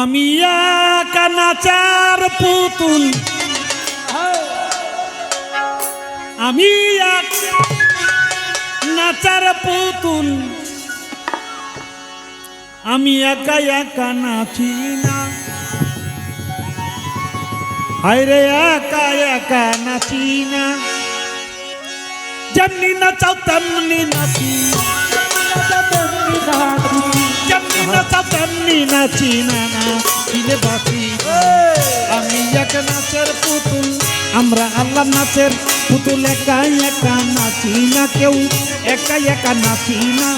আমি একা নাচার পুতুল। আমি এক নাচার পুতুল। আমি একা একা নাচি না। হায়রে একা একা নাচি না। যেমনি নাচাও তেমনি নাচের পুতুল, আমরা আল্লাহ নাচের পুতুল একা একা নাচি না কেউ একা একা নাচি না।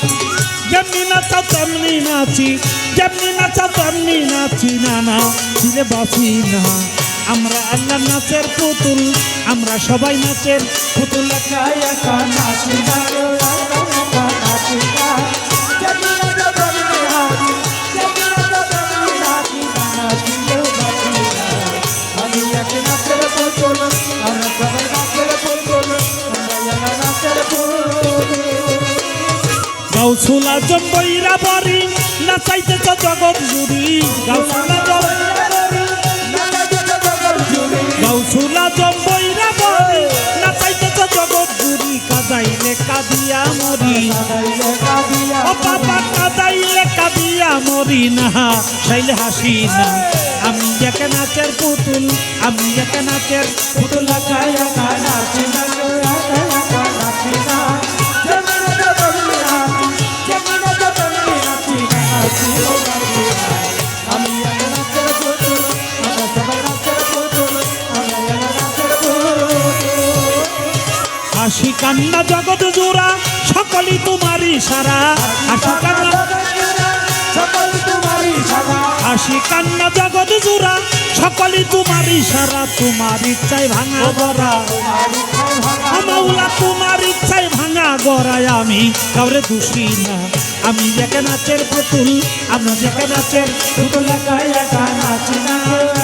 যেমনি নাচাও তেমনি নাচি, যেমনি নাচাও তেমনি নাচি না না, ফিরে বাসি না। আমরা আল্লাহ নাচের পুতুল, আমরা সবাই নাচের পুতুল একা একা নাচি না কেউ একা নাচি না। গাউসুলা জম্বইরা বাড়ি নাচাইতেছ জগৎ জুড়ি। গাউসুলা গাউসুলা জম্বইরা বাড়ি নাচাইতেছ জগৎ জুড়ি। কাদাইলে কাদিয়া মরি ও বাবা, কাদাইলে কাদিয়া মরি না। সাইলে হাসি না। আমি এক নাচের পুতুল, আমি এক নাচের পুতুল। একা একা নাচি না একা একা হাসি কান্না জগৎ জোড়া, সকলই তোমারই সারা। হাসি কান্না হাসি কান্না জগৎ জোড়া, সকলই তোমারই সারা। তোমার ইচ্ছায় ভাঙা গড়া। মাওলা, তোমার ইচ্ছায় ভাঙা গড়ায় আমি। কাউরে দোষী না। আমি এক নাচের পুতুল, আমরা এক নাচের পুতুল একা একা নাচি না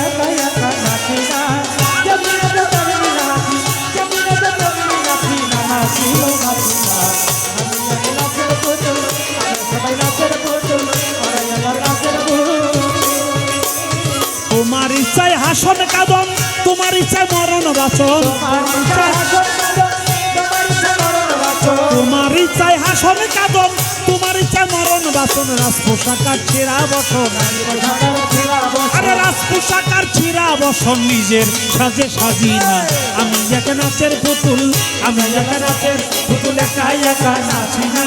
কাদন তোমার ইচ্ছায় মরণ বাচন। তোমার ইচ্ছায় হাসন কাদন তোমার ইচ্ছায় মরণ বাচন। রাজ পোশাকার ছেঁড়া বসন। আরে রাজ পোশাকার ছিঁড়া বসন নিজের সাজে সাজি না আমি এক নাচের পুতুল, আমি এক নাচের পুতুল একা একা নাচি না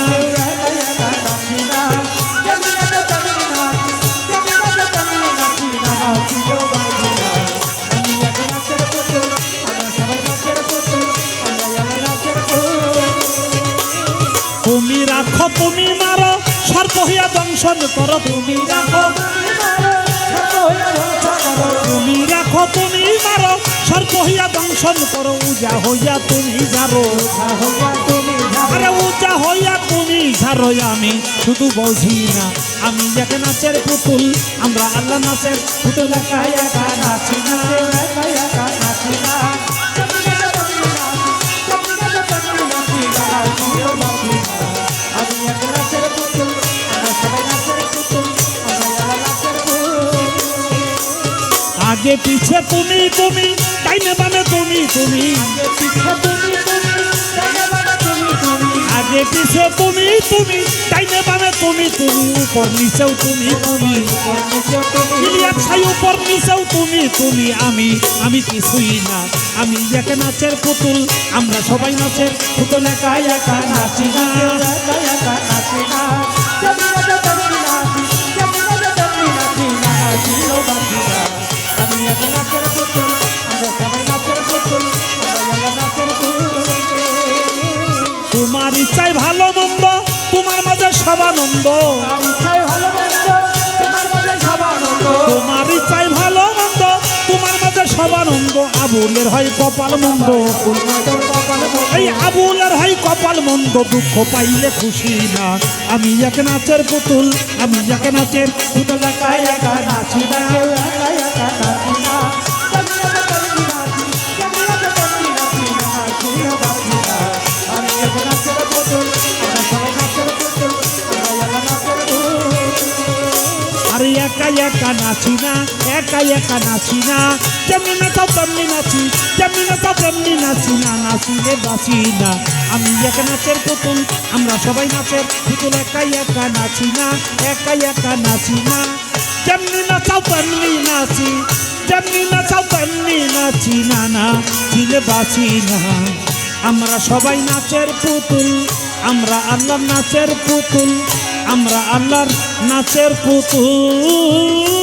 দংশন করো, তুমি রাখো। তুমি রাখো, তুমি মারো। সর্প হইয়া দংশন করো, উজা হইয়া তুমি আরে উজা হইয়া তুমি ঝাড়ো, আমি শুধু বুঝি না, আমি এক নাচের পুতুল, আমরা আল্লাহ নাচের পুতুল একা আগে পিছে তুমি তুমি, ডাইনে বামে তুমি তুমি। আগে পিছে তুমি তুমি, ডাইনে বামে তুমি তুমি, উপর নিচেও তুমি তুমি। ইলিয়াস ছাই উপর নিচেও তুমি তুমি। আমি আমি কিছুই না। আমি এক নাচের পুতুল, আমরা সবাই নাচের পুতুল, একা একা নাচি। সবানন্দ তোমার চাই ভালো মন্দ তোমার মাঝে সবানন্দ আবুলের হয় কপাল মন্দ এই আবুলের হয় কপাল মন্দ দুঃখ পাইলে খুশি না। আমি এক নাচের পুতুল আমি এক নাচের পুতুল একা একা নাচি না। এক নাচি না একা একা নাচি না। যেমনি নাচাও তেমনি নাচি, যেমনি নাচাও তেমনি নাচি না, নাচিলে বাঁচি না। আমি একা নাচের পুতুল, আমরা সবাই নাচের পুতুল। একা একা নাচি না একা একা নাচি না। যেমনি নাচাও, তেমনি নাচি, যেমনি নাচাও, তেমনি নাচি না না চিলে বাঁচি না। আমরা সবাই নাচের পুতুল। আমরা আল্লাহর নাচের পুতুল আমরা আল্লাহর নাচের পুতুল।